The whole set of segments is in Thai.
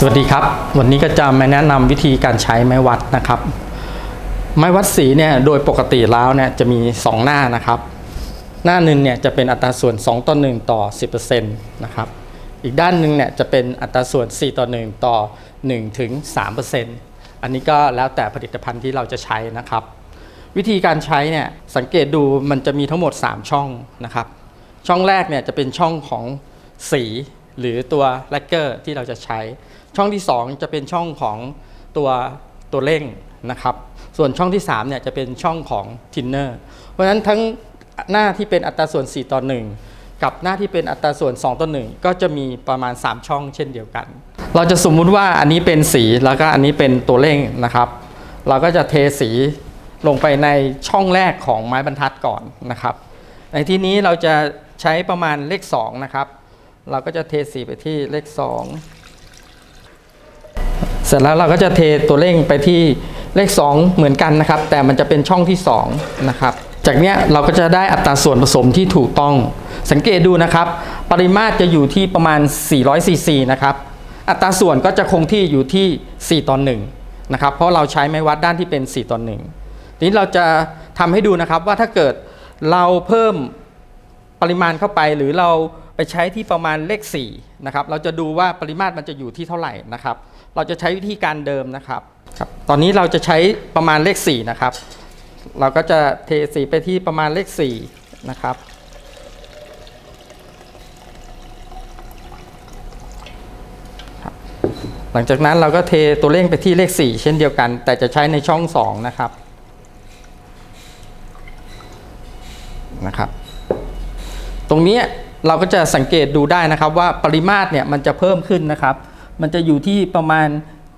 สวัสดีครับ วันนี้ก็จะมาแนะนำวิธีการใช้ไม้วัดนะครับ ไม้วัดสีเนี่ยโดยปกติแล้วเนี่ยจะมี 2 หน้านะครับ หน้าหนึ่งเนี่ยจะเป็นอัตราส่วน 2 ต่อ 1 ต่อ 10%นะครับอีกด้านหนึ่งเนี่ยจะเป็นอัตราส่วน 4 ต่อ 1 ต่อ1ถึง3%อันนี้ก็แล้วแต่ผลิตภัณฑ์ที่เราจะใช้นะครับ วิธีการใช้เนี่ยสังเกตดูมันจะมีทั้งหมด 3 ช่องนะครับ ช่องแรกเนี่ยจะเป็นช่องของสี หรือตัวแลกเกอร์ที่เราจะใช้ ช่องที่ 2 จะเป็นช่องของตัวตัวเร่งนะครับ ส่วนช่องที่3เนี่ยจะเป็นช่องของทินเนอร์ เพราะฉะนั้นทั้งหน้าที่เป็นอัตราส่วน 4 ต่อ 1 กับหน้าที่เป็นอัตราส่วน 2 ต่อ 1 ก็จะมีประมาณ 3 ช่องเช่นเดียวกัน เราจะสมมุติว่าอันนี้เป็นสีแล้วก็อันนี้เป็นตัวเร่งนะครับ เราก็จะเทสีลงไปในช่องแรกของไม้บรรทัดก่อนนะครับ ในที่นี้เราจะใช้ประมาณเลข2นะครับ เราก็จะเทสีไปที่เลข 2 เสร็จแล้วเราก็จะเทตัวเร่งไปที่เลข 2 เหมือนกันนะครับ แต่มันจะเป็นช่องที่ 2 นะครับ จากเนี้ยเราก็จะได้อัตราส่วนผสมที่ถูกต้อง สังเกตดูนะครับ ปริมาตรจะอยู่ที่ประมาณ 400ซีซีนะครับ อัตราส่วนก็จะคงที่อยู่ที่ 4ต่อ1นะครับ เพราะเราใช้ไม้วัดด้านที่เป็น 4ต่อ1ทีนี้เราจะทำให้ดูนะครับว่าถ้าเกิดเราเพิ่ม ปริมาณเข้าไปหรือเราไปใช้ที่ประมาณเลข4นะครับเราจะดูว่าปริมาตรมันจะอยู่ที่เท่าไหร่นะครับ เราจะใช้วิธีการเดิมนะครับครับตอนนี้เราจะใช้ประมาณเลข4นะครับ เราก็จะเทสีไปที่ประมาณเลข4นะครับหลังจากนั้นเราก็เทตัวเลขไปที่เลข 4 เช่นเดียวกัน แต่จะใช้ในช่อง 2 นะครับนะครับ ตรงนี้เราก็จะสังเกตดูได้นะครับว่าปริมาตรเนี่ยมันจะเพิ่มขึ้นนะครับ มันจะอยู่ที่ประมาณ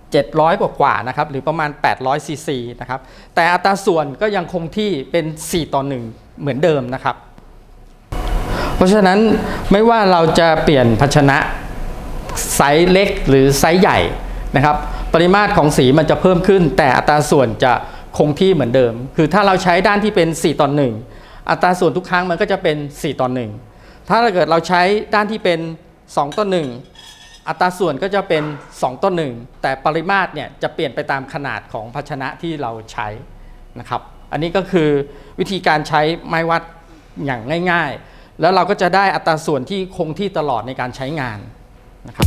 700 กว่ากว่านะครับ หรือประมาณ 800ซีซีนะครับ แต่อัตราส่วนก็ยังคงที่เป็น 4 ต่อ 1 เหมือนเดิมนะครับ เพราะฉะนั้นไม่ว่าเราจะเปลี่ยนภาชนะไซส์เล็กหรือไซส์ใหญ่นะครับ ปริมาตรของสีมันจะเพิ่มขึ้น แต่อัตราส่วนจะคงที่เหมือนเดิม คือถ้าเราใช้ด้านที่เป็น 4 ต่อ 1 อัตราส่วนทุกครั้งมันก็จะเป็น 4 ต่อ 1 ถ้าเกิดเราใช้ด้านที่เป็น 2 ต่อ 1 อัตราส่วนก็จะเป็น 2 ต่อ 1 แต่ปริมาตรเนี่ยจะเปลี่ยนไปตามขนาดของภาชนะที่เราใช้นะครับ อันนี้ก็คือวิธีการใช้ไม้วัดอย่างง่าย ๆ แล้วเราก็จะได้อัตราส่วนที่คงที่ตลอดในการใช้งานนะครับ